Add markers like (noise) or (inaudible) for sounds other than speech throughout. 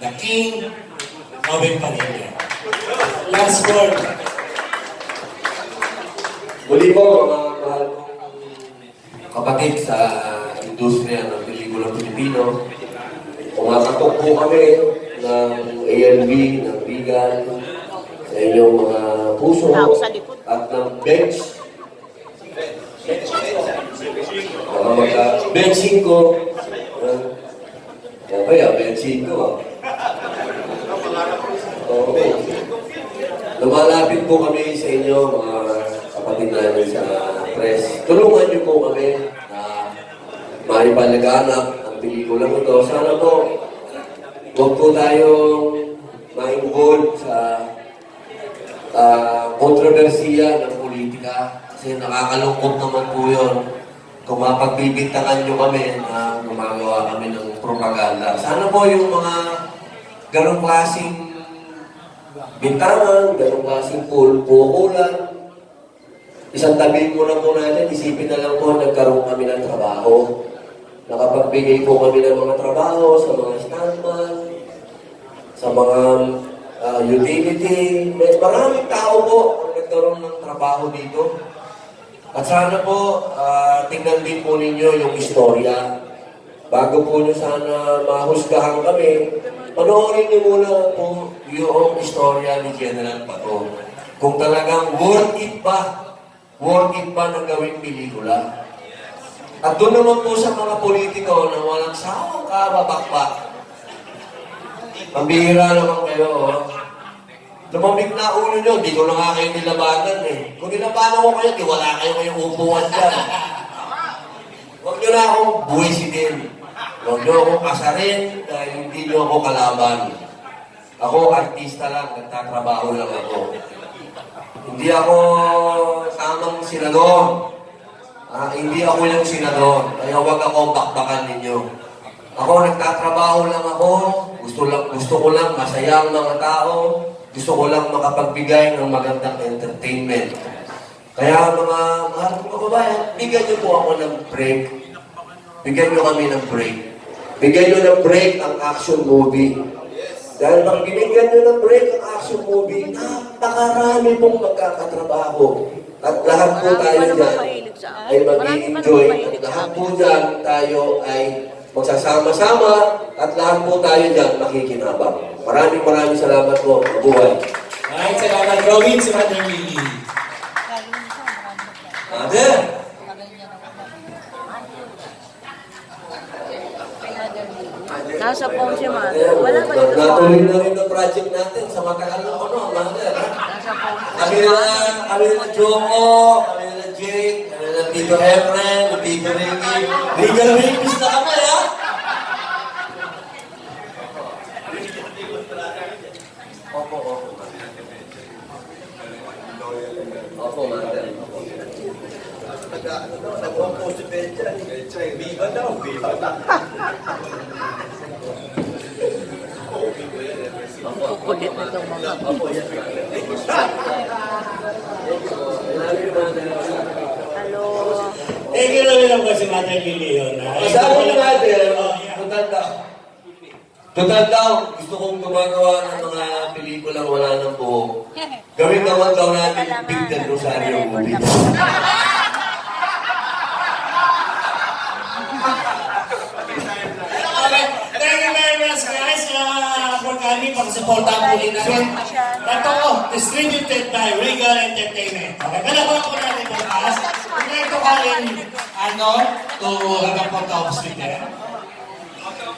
the King, Robin Padilla. Last word. Muli po, mga mahal kong kapatid sa industriya ng pelikulang Pilipino. Kumakatok po kami ng ALB, ng Bigan, sa inyong mga puso at ng bench. Mga magka benching ko. Yan ba yan? Benching ko ah. Oo. Lumalapit po kami sa inyo, mga kapatid namin sa press. Tulungan niyo po kami na maipalaganap ang pelikulang ito. Sana po, huwag po tayong ma-involve sa ah, kontrobersiya ng politika. Kasi nakakalungkot naman po yun. Kung mapagbibintangan nyo kami na gumagawa kami ng propaganda. Sana po yung mga ganong klaseng bintangan, ganong klaseng pool, pukulan. Isang tabi mo na po natin, isipin na lang po, nagkaroon kami ng trabaho. Nakapagbigay po kami ng mga trabaho sa mga standman, sa mga ah, utility. May maraming tao po ang nagkaroon ng trabaho dito. At sana po, ah, tingnan din po ninyo yung istorya. Bago po nyo sana mahusgahan kami, panoorin niyo muna po yung istorya ni General Pato. Kung talagang worth it ba, worth it ba na gawing pelikula? At doon naman po sa mga politiko na walang sawang kababakbak. Pambihira naman kayo, oh. Lumamig na ulo nyo, di ko na nga kayo nilabanan eh. Kung nilabanan ko kayo, di wala kayo kayong upuan dyan. Huwag nyo na akong buwisidin. Huwag nyo akong kasarin dahil hindi nyo ako kalaban. Ako, artista lang, nagtatrabaho lang ako. Hindi ako tamang senador. Ah, hindi ako yung senador. Kaya huwag ako bakbakan ninyo. Ako, nagtatrabaho lang ako. Gusto, lang, gusto ko lang masaya ang mga tao. Gusto ko lang makapagbigay ng magandang entertainment. Kaya mga mahal kong kababayan, bigyan niyo po ako ng break. Bigyan niyo kami ng break. Bigyan niyo ng break ang action movie. Dahil pag binigyan niyo ng break ang action movie, napakarami pong magkakatrabaho. At lahat po tayo dyan ay mag-enjoy. At lahat po dyan tayo ay magsasama-sama at lahat po tayo dyan makikinabang. Maraming maraming salamat po. Mabuhay. Maraming salamat, Robin, sa Nasa phone si Mother. Ayan, Wala pa dito sa Natuloy na rin ang project natin sa matagal na ano, mother. ha? Nasa phone. Kami na, kami na Joko, kami na Jake, kami na Tito Efren, Tito Ricky. Legal rapist na kami, ha? Opo, opo. Opo, mother. Kukulit na itong mga. Hello. Thank you namin lang po si Mother Lily yun. ha? Sabi ni yeah. total daw. Total daw, gusto kong gumagawa ng mga pelikulang wala ng buhok. (laughs) Gawin naman daw natin yung Big Del Rosario movie. (laughs) pag-suporta po din namin. Ito ko, distributed by Regal Entertainment. Okay, kalakuha po natin bukas. Kaya ito kalin, ano, to hanggang with them.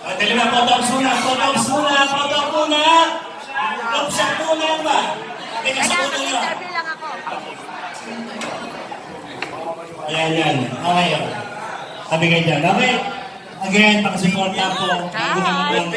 Uh, dali na photo ops muna, photo ops muna, ops muna. Ba? Teka sa puto nyo. Ayan, yan. Okay, okay. Sabi kayo dyan. Okay. Again, pakisuporta po. Bago naman po ang